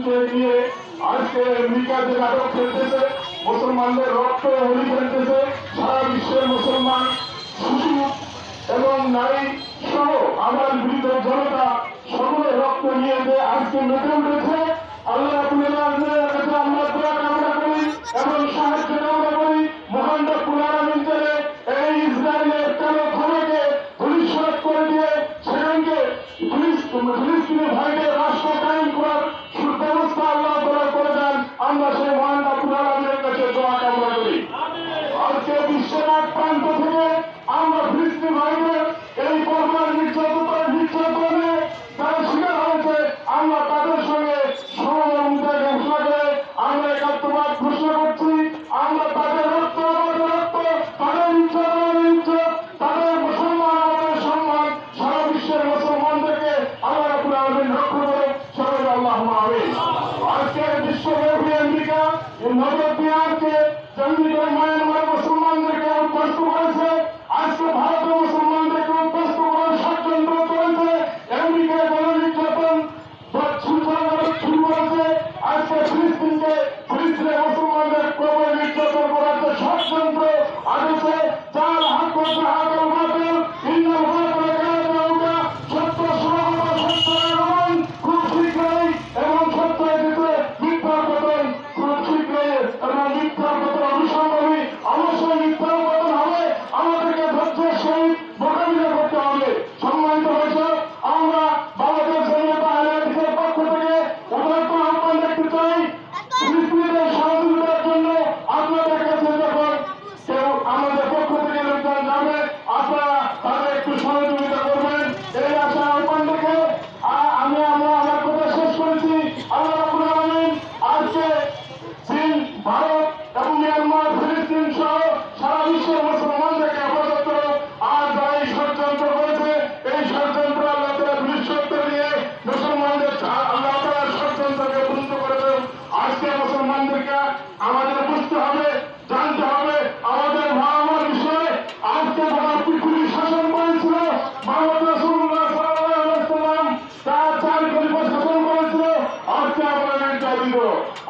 ফিলিস্তিনকে নিয়ে আজকে আমেরিকা যে নাটক খেলতেছে মুসলমানদের রক্ত হোলি খেলতেছে, সারা বিশ্বের মুসলমান, শিশু এবং নারী সহ আমার বিরুদ্ধ জনতা সকলের রক্ত নিয়ে যে আজকে মেতে উঠেছে আল্লাহ কাছে আমরা দোয়া কামনা করি এবং সাহায্য কামনা করি মহান রব্বুল এই ইসরায়েলের কালো ক্ষমকে ধূলিসাৎ করে দিয়ে সেখানকে ফিলিস্তিনের ভাইকে আমরা সেই মহান বাপুরা কাছে দোয়া কামনা করি। আজকে বিশ্বের আমেরিকা এই নজর বিহারকে চন্ডীগড় মায়ানমার মুসলমানদেরকে উদ্বস্ত করেছে। আজকে ভারতীয় মুসলমানদেরকে উদ্বস্ত করার ষড়যন্ত্র করেছে আমেরিকায় গণ নির্যাতন শুরু শুরু করেছে। আজকে ফিলিস্তিনকে ফিলিস্তিনের আমাদের বুঝতে হবে, জানতে হবে আমাদের মহামার বিষয়ে। আজকে যারা পৃথিবীর শাসন করেছিল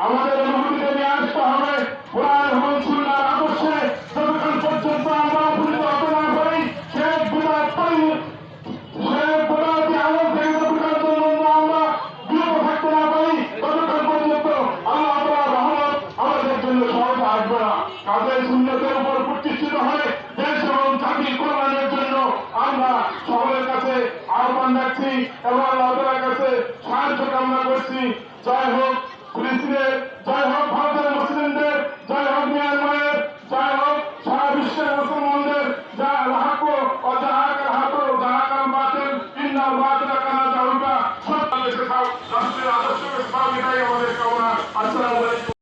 আমাদের অনুভূতিকে নিয়ে আসতে হবে। না কাজের উপর প্রতিষ্ঠিত হয়ে দেশ এবং জাতির কল্যাণের জন্য আমরা সকলের কাছে আহ্বান রাখছি এবং আল্লাহ কাছে সাহায্য কামনা করছি। জয় হোক, ফিলিস্তিনের জয় হোক ভারতের মুসলিমদের জয় হোক মিয়ানমারের জয় হোক সারা বিশ্বের মুসলমানদের, যা হাকো ও জাহাকার হাকো জাহাকার বাতিল, ইন্নাল বাতিল কানা জাহুকা। সব রাষ্ট্রের আদর্শকে সব এটাই আমাদের